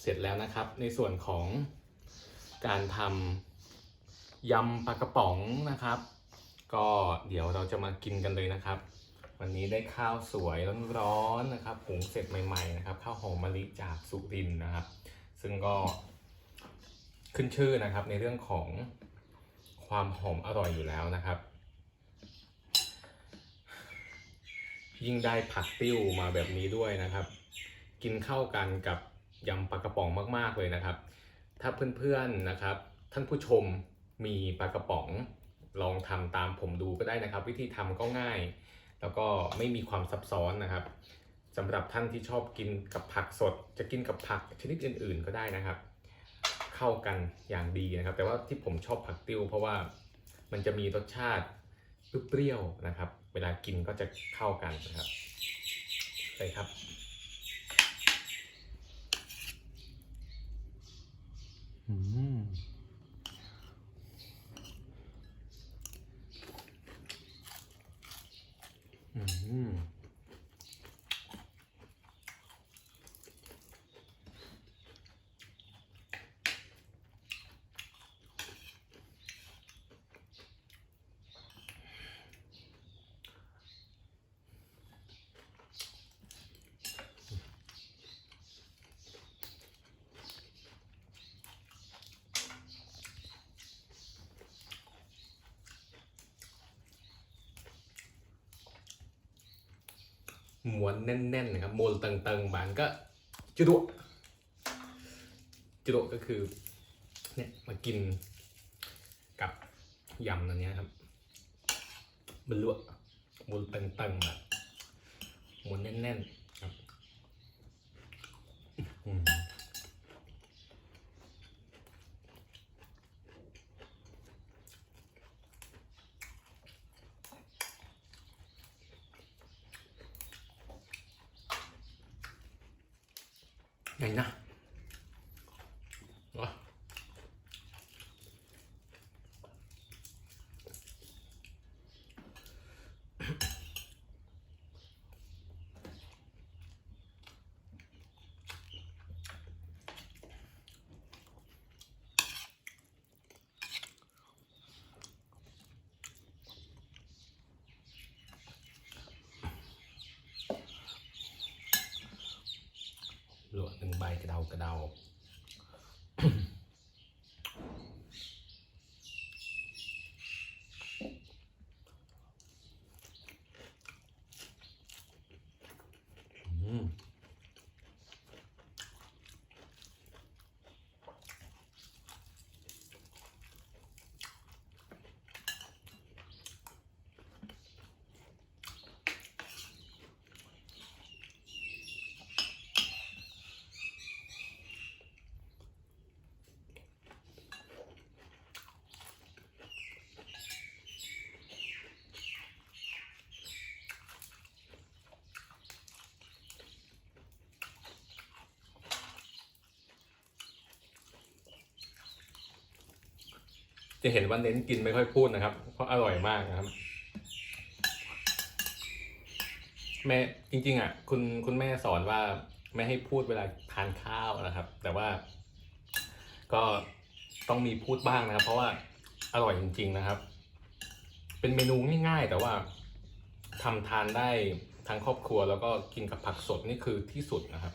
เสร็จแล้วนะครับ ในส่วนของการทำยำปลากระป๋องนะครับ ก็เดี๋ยวเราจะมากินกันเลยนะครับ วันนี้ได้ข้าวสวยร้อนๆนะครับหุงเสร็จใหม่ ๆ นะครับ ข้าวหอมมะลิจากสุรินนะครับ ซึ่งก็ขึ้นชื่อนะครับในเรื่องของความหอมอร่อยอยู่แล้วนะครับ ยิ่งได้ผักติ้วมาแบบนี้ด้วยนะครับ กินเข้ากันกับ ยำปลากระป๋องมากๆเลยนะครับ ถ้าเพื่อนๆนะครับ ท่านผู้ชมมีปลากระป๋องลองทำตามผมดูก็ได้นะครับ วิธีทำก็ง่าย แล้วก็ไม่มีความซับซ้อนนะครับสำหรับท่านที่ชอบกินกับผักสด จะกินกับผักชนิดอื่น ๆ ก็ได้นะครับ เข้ากันอย่างดีนะครับ แต่ว่าที่ผมชอบผักติ้ว เพราะว่ามันจะมีรสชาติเปรี้ยวๆนะครับ เวลากินก็จะเข้ากันนะครับใช่ครับ อืม ม้วนแน่นๆนะครับโมลเตังๆบานก็จุดุจุดุก็คือเนี่ยมากินกับยำอัวเนี้ยครับบลวโมลเตังๆแบบม้วนแน่นๆครับอืมไงนะวะหลวหนึ่งใบ กระเดากระเดา จะเห็นว่าเน้นกินไม่ค่อยพูดนะครับ เพราะอร่อยมากนะครับ แม่จริง ๆอะคุณคุณแม่สอนว่าไม่ให้พูดเวลาทานข้าวนะครับ แต่ว่า ก็ต้องมีพูดบ้างนะครับ เพราะว่าอร่อยจริง ๆนะครับ เป็นเมนูง่ายๆ แต่ว่าทำทานได้ทั้งครอบครัวแล้วก็กินกับผักสดนี่คือที่สุดนะครับ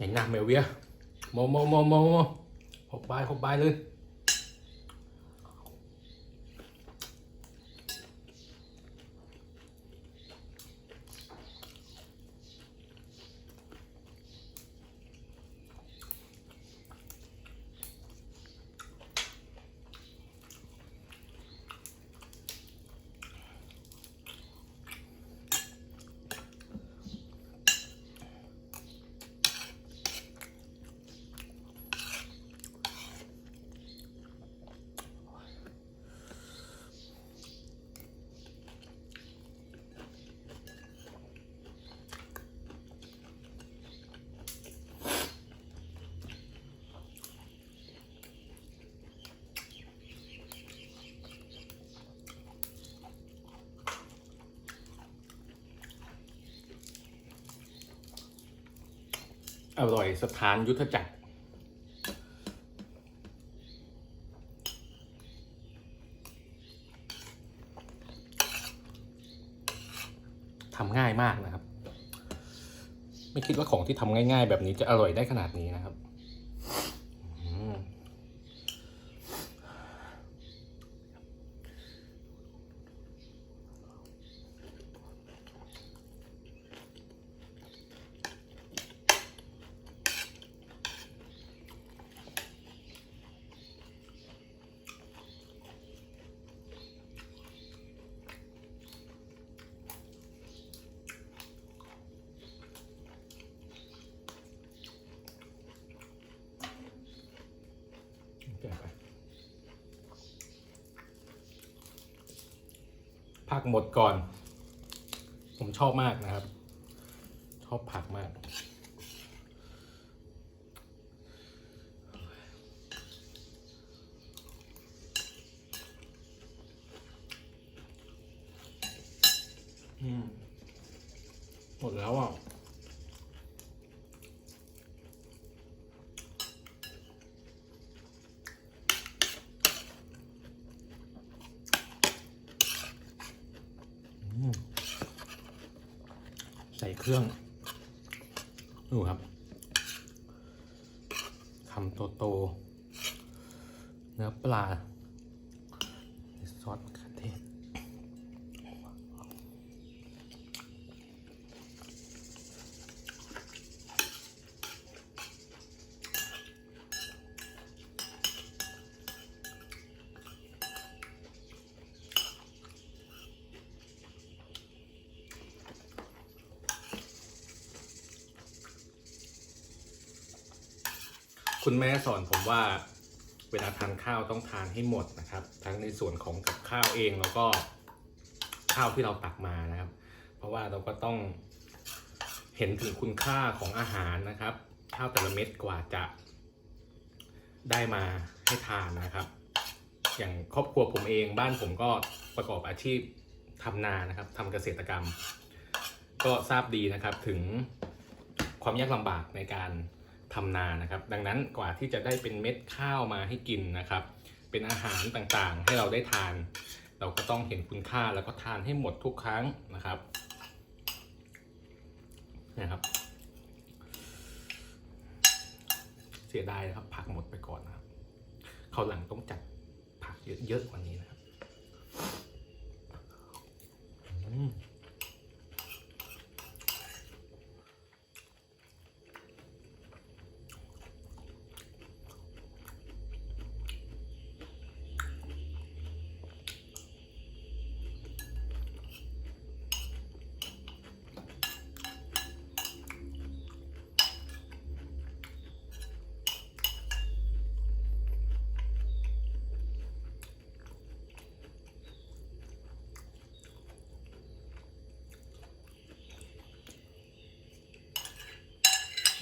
อย่างหนักเมลเวียโมโมโมโมโมหกใบหกใบเลย อร่อยสถานยุทธจักร ทำง่ายมากนะครับ ไม่คิดว่าของที่ทำง่าย ๆ แบบนี้จะอร่อยได้ขนาดนี้นะครับอืมแกะไป ผักหมดก่อน ผมชอบมากนะครับ ชอบผักมากหมดแล้วอะ อืม ใส่เครื่อง ดูครับคำโตโตเนื้อปลาซอสมะเขือเทศ คุณแม่สอนผมว่าเวลาทานข้าวต้องทานให้หมดนะครับ ทั้งในส่วนของกับข้าวเองแล้วก็ข้าวที่เราตักมานะครับ เพราะว่าเราก็ต้องเห็นถึงคุณค่าของอาหารนะครับ ข้าวแต่ละเม็ดกว่าจะได้มาให้ทานนะครับ อย่างครอบครัวผมเองบ้านผมก็ประกอบอาชีพทำนานะครับทำเกษตรกรรม ก็ทราบดีนะครับถึงความยากลำบากในการ ทำนานะครับ ดังนั้นกว่าที่จะได้เป็นเม็ดข้าวมาให้กินนะครับ เป็นอาหารต่างๆ ให้เราได้ทาน เราก็ต้องเห็นคุณค่าแล้วก็ทานให้หมดทุกครั้งนะครับนะครับเสียดายนะครับ ผักหมดไปก่อนนะครับเขาหลังต้องจัดผักเยอะๆกว่านี้นะครับ อืม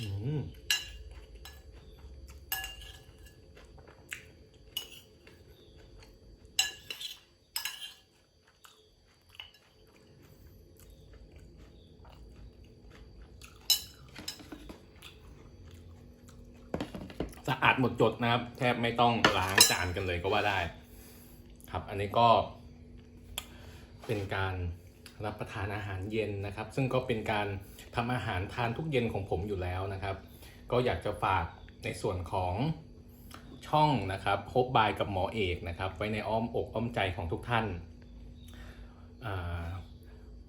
อืมสะ อาดหมดจดนะครับ แทบไม่ต้องล้างจานกันเลยก็ว่าได้ ครับ อันนี้ก็เป็นการรับประทานอาหารเย็นนะครับ ซึ่งก็เป็นการทำอาหารทานทุกเย็นของผมอยู่แล้วนะครับ ก็อยากจะฝากในส่วนของช่องนะครับพบบายกับหมอเอกนะครับ ไว้ในอ้อมอกอ้อมใจของทุกท่านา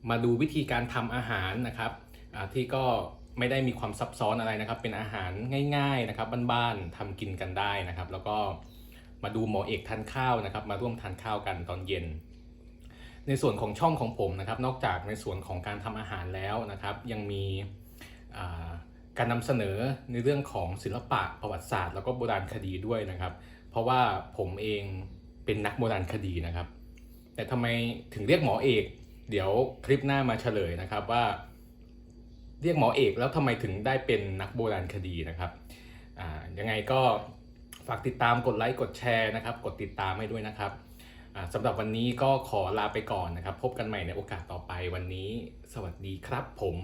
มาดูวิธีการทำอาหารนะครับที่ก็ ไม่ได้มีความซับซ้อนอะไรนะครับ เป็นอาหารง่ายๆนะครับบ้านๆทำกินกันได้นะครับ แล้วก็มาดูหมอเอกทานข้าวนะครับ มาร่วมทานข้าวกันตอนเย็น ในส่วนของช่องของผมนะครับ นอกจากในส่วนของการทำอาหารแล้วนะครับ ยังมีการนำเสนอในเรื่องของศิลปะประวัติศาสตร์ แล้วก็โบราณคดีด้วยนะครับ เพราะว่าผมเองเป็นนักโบราณคดีนะครับ แต่ทำไมถึงเรียกหมอเอก เดี๋ยวคลิปหน้ามาเฉลยนะครับว่า เรียกหมอเอกแล้วทำไมถึงได้เป็นนักโบราณคดีนะครับอ่ายังไงก็ฝากติดตามกดไลค์กดแชร์นะครับ กดติดตามให้ด้วยนะครับอ่าสำหรับวันนี้ก็ขอลาไปก่อนนะครับ พบกันใหม่ในโอกาสต่อไปวันนี้ สวัสดีครับผม